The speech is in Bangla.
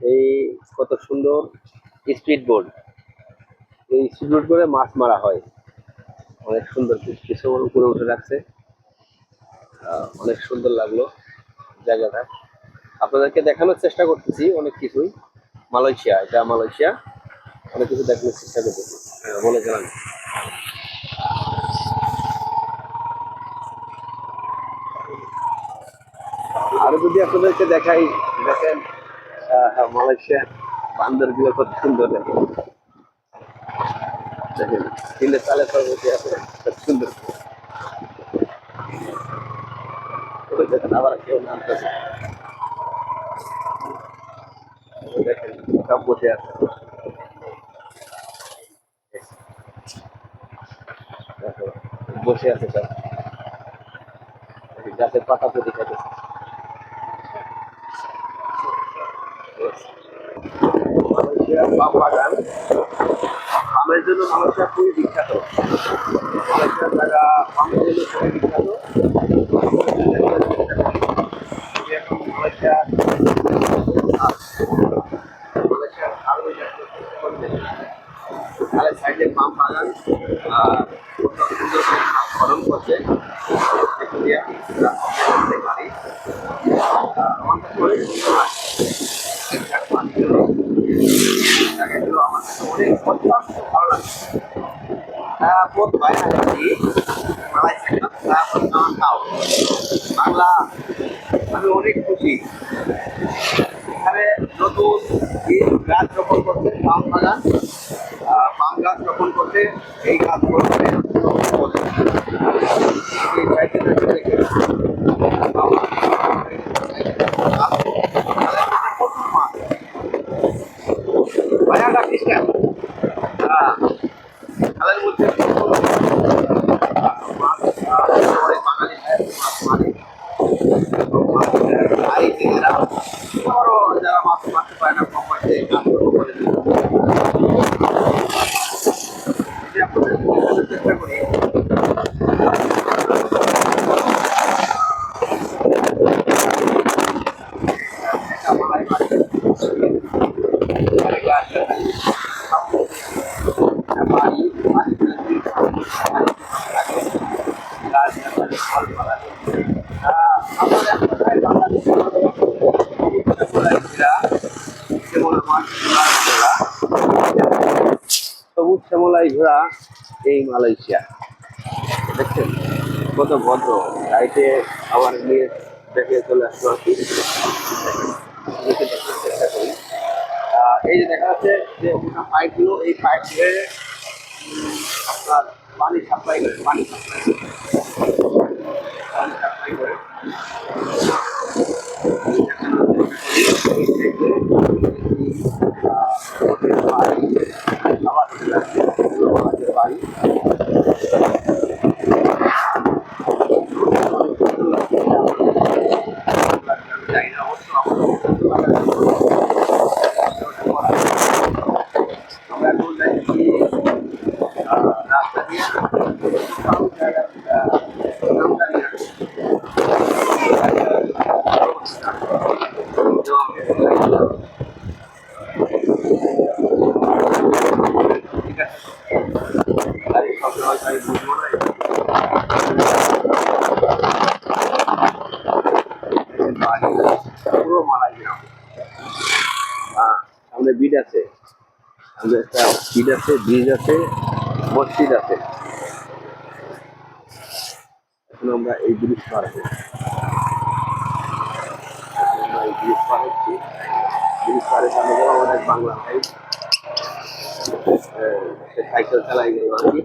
এই কত সুন্দর স্পিড বোর্ড এই স্পিড বোর্ড করে মাছ মারা হয়। অনেক সুন্দর কিছু উপরে উঠে রাখছে। অনেক সুন্দর লাগল জায়গাটা। আপনাদেরকে দেখানোর চেষ্টা করতেছি অনেক কিছুই। মালয়েশিয়া এটা মালয়েশিয়া। অনেক কিছু দেখানোর চেষ্টা করতেছি। হ্যাঁ, বলে গেলাম আরও যদি আপনাদেরকে দেখাই দেখেন মালয়েশিয়ার বান্দরগুলো কত সুন্দর দেখেন দেখেন, তিনটে চালে সর্বতি আছে কত সুন্দর। দেখেন, আবার কেউ নামতেছে বসে আছে। বসে আছে সব। গাছের পাতা পতি খাইতেছে পাম বাগান পামের জন্য মালয়েশিয়া খুবই বিখ্যাত মালয়েশিয়ার জায়গা পামের জন্য খুবই বিখ্যাত মালয়েশিয়া মালয়েশিয়ার আরও তাহলে সাইডে পাম বাগান সুন্দর মাছ করছে দেখতে জায়গাগুলো অনেক ভালো লাগছে বোধ হয় না খাও বাংলা, আমি অনেক খুশি। এখানে নতুন গাছ রোপণ করতে পাম বাগান। পাম গাছ রোপণ করতে এই গাছ 没事。সবুজ শ্যামলাই ঘোড়া এই মালয়েশিয়া। দেখছেন? কত ভদ্র। গাড়িতে আবার নিয়ে দেখে চলে আসলো আর কি। চেষ্টা করি। এই যে দেখা যাচ্ছে যে ওখানে পাইপগুলো এই পাইপ উম, আপনার পানি সাপ্লাই করে পানি সাপ্লাই পানি সাপ্লাই করে বাড়ি জানি না অবশ্য আমার আমরা এখন যাচ্ছি আহ, রাস্তা দিয়ে সব জায়গার আহ, নাম জানি না। ঠিক আছে গাড়ি সব সময় গাড়ি বুঝব না বাড়ি পুরো মালাই গ্রাম সামনে বিড আছে। সামনে একটা বিড আছে, ব্রিজ আছে, মসজিদ আছে। এখন আমরা এই ব্রিজ পার এখন আমরা এই ব্রিজ পার হচ্ছি। ব্রিজ পারে সামনে গেলাম আমাদের বাংলা ভাই সাইকেল চালাই গেল আর কি।